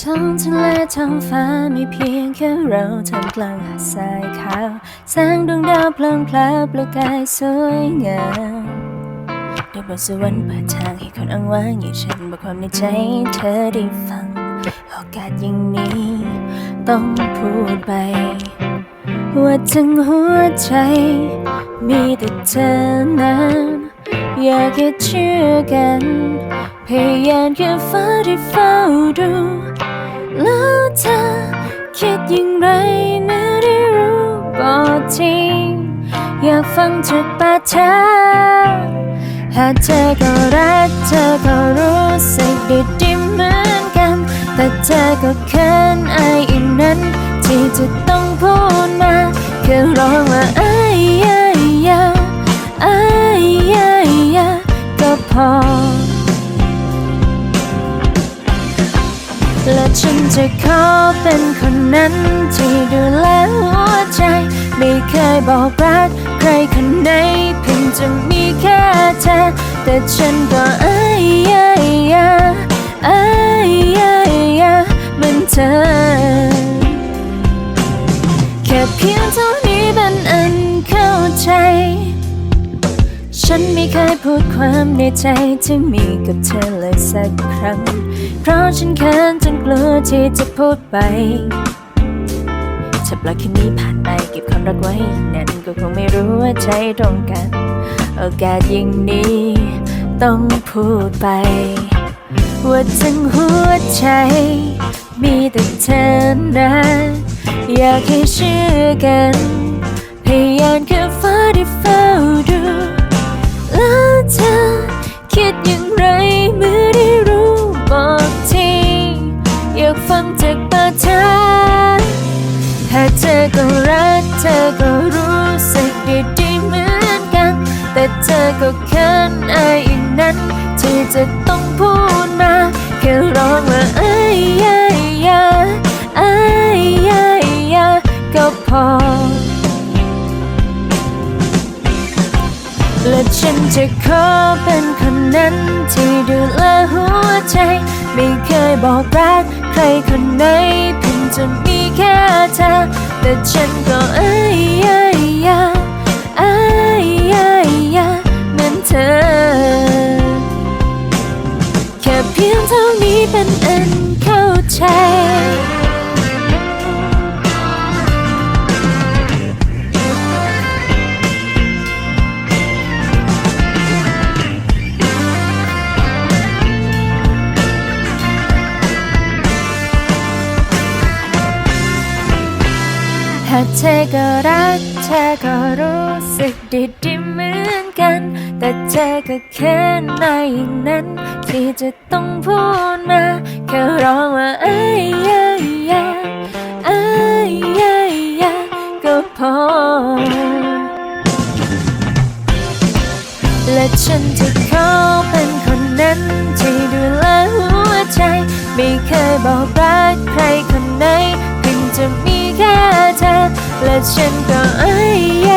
ท้องทะเลท้องฟ้ามีเพียงแค่เราทำกลางหาดทรายขาวแสงดวงดาวพลางพลาประกายสวยงามด้บทสวรรค์เปิดทางให้คนอ้างว้างอย่างฉันบอกความในใจเธอได้ฟัง โอกาสอย่างนี้ ต้องพูดไป ว่าทั้งหัวใจ มีแต่เธอนั้น อยากให้เชื่อกัน พยายามแค่ฟ้าที่เฝ้าดู แล้วเธอคิดอย่างไรเมื่อได้รู้บอกทีอยากฟังจากปากเธอ หากเธอก็รักเธอก็รู้สึกดีดีเหมือนกัน แต่เธอก็เขินอายอีกนั้น ที่จะต้องพูดมาแค่ร้องว่า และฉันจะขอเป็นคนนั้นที่ดูแลหัวใจ ไม่เคยบอกรักใครคนไหนเพียงจะมีแค่เธอแต่ฉันก็อายยายาอาย ฉันไม่เคยพูดความในใจที่มีกับเธอเลยสักครั้ง เพราะฉันเขินจนกลัวที่จะพูดไปถ้าปล่อยคืนนี้ผ่านไปเก็บความรักไว้นั่นก็คงไม่รู้ว่าใจตรงกัน โอกาสอย่งนี้ ต้องพูดไป ว่าทั้งหัวใจ มีแต่เธอนะอยากให้เชื่อกันพยายามแค่ฟ้าที่ฝ้า เธอก็เขินอายอีกนั้น ที่จะต้องพูดมาแค่ร้องว่าอายยายาอายยายาก็พอ และฉันจะขอเป็นคนนั้นที่ดูแลหัวใจ ไม่เคยบอกรักใครคนไหนเพียงจะมีแค่เธอแต่ฉันก็อาย เท่านี้เป็นอันเข้าใจ หาเธอก็รักเธอก็รู้สึกดีดีเหมือนกัน แต่เธอก็แค่ในอย่างนั้น ที่จะต้องพูดมาแค่ร้องว่าเอ้ยยายาเอ้ยยายาก็พอ และฉันจะขอเป็นคนนั้นที่ดูแลหัวใจ ไม่เคยบอกรักใคร และ